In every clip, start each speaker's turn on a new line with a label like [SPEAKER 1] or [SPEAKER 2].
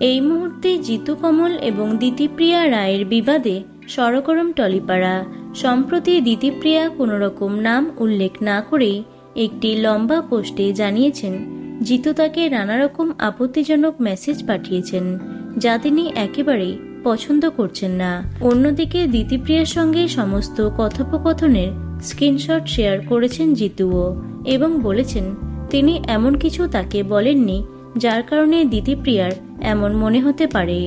[SPEAKER 1] এই মুহূর্তে জিতু কমল এবং দিতিপ্রিয়া রায়ের বিবাদে সরগরম টলিপাড়া। সম্প্রতি দিতিপ্রিয়া কোনো রকম নাম উল্লেখ না করেই একটি লম্বা পোস্টে জানিয়েছেন, জিতু তাকে নানা রকম আপত্তিজনক মেসেজ পাঠিয়েছেন, যা তিনি একেবারেই পছন্দ করছেন না। অন্যদিকে দিতিপ্রিয়ার সঙ্গে সমস্ত কথোপকথনের স্ক্রিনশট শেয়ার করেছেন জিতুও এবং বলেছেন, তিনি এমন কিছু তাকে বলেননি, যার কারণে দিতিপ্রিয়ার এমন মনে হতে পারে।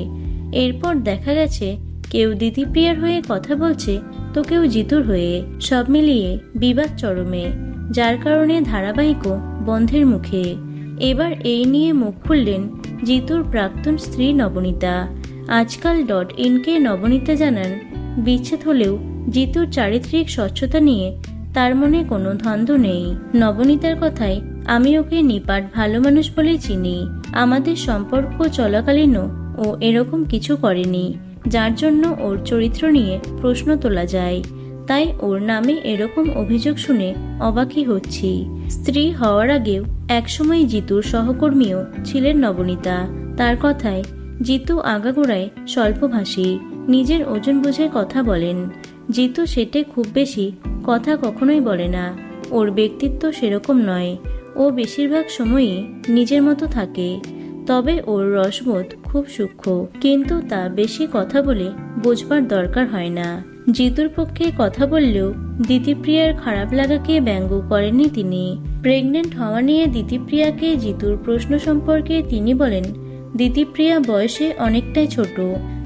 [SPEAKER 1] এরপর দেখা গেছে, কেউ দিতিপ্রিয়ার হয়ে কথা বলছে, তো কেউ জিতুর হয়ে। সব মিলিয়ে বিবাদ চরমে, যার কারণে ধারাবাহিকও বন্ধের মুখে। এবার এই নিয়ে মুখ খুললেন জিতুর প্রাক্তন স্ত্রী নবনীতা। আজকাল ডট ইনকে নবনীতা জানান, বিচ্ছেদ হলেও জিতুর চারিত্রিক স্বচ্ছতা নিয়ে তার মনে কোনো ধন্দ নেই। নবনীতার কথায় আমি ওকে নিপাট ভালো মানুষ বলে চিনি। আমাদের সম্পর্ক চলাকালীনও ও এরকম কিছু করেনি, যার জন্য ওর চরিত্র নিয়ে প্রশ্ন তোলা যায়। তাই ওর নামে এরকম অভিযোগ শুনে অবাকই হচ্ছি। স্ত্রী হওয়ার আগেও একসময় জিতুর সহকর্মীও ছিলেন নবনীতা। তার কথায়, জিতু আগাগোড়ায় স্বল্পভাষী, নিজের ওজন বুঝে কথা বলেন। জিতু সেটে খুব বেশি কথা কখনোই বলে না। ওর ব্যক্তিত্ব সেরকম নয়। ও বেশিরভাগ সময়ই নিজের মতো থাকে, তবে ওর রসবোধ খুব সূক্ষ্ম। কিন্তু তা বেশি কথা বলে বোঝবার দরকার হয় না। জিতুর পক্ষে কথা বললেও দিতিপ্রিয়ার খারাপ লাগাকে ব্যঙ্গ করেননি তিনি। প্রেগনেন্ট হওয়া নিয়ে দিতিপ্রিয়াকে জিতুর প্রশ্ন সম্পর্কে তিনি বলেন, দিতিপ্রিয়া বয়সে অনেকটাই ছোট।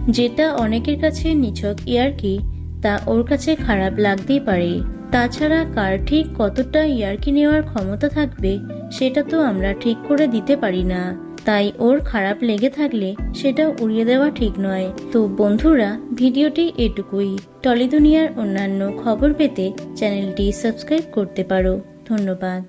[SPEAKER 1] যেটা অনেকের কাছে নিছক ইয়ার্কি, তা ওর কাছে খারাপ লাগতেই পারে। তাছাড়া কার ঠিক কতটা ইয়ার্কি নেওয়ার ক্ষমতা থাকবে, সেটা তো আমরা ঠিক করে দিতে পারি না। তাই ওর খারাপ লেগে থাকলে সেটা উড়িয়ে দেওয়া ঠিক নয়। তো বন্ধুরা, ভিডিওটি এটুকুই। টলি দুনিয়ার অন্যান্য খবর পেতে চ্যানেলটি সাবস্ক্রাইব করতে পারো। ধন্যবাদ।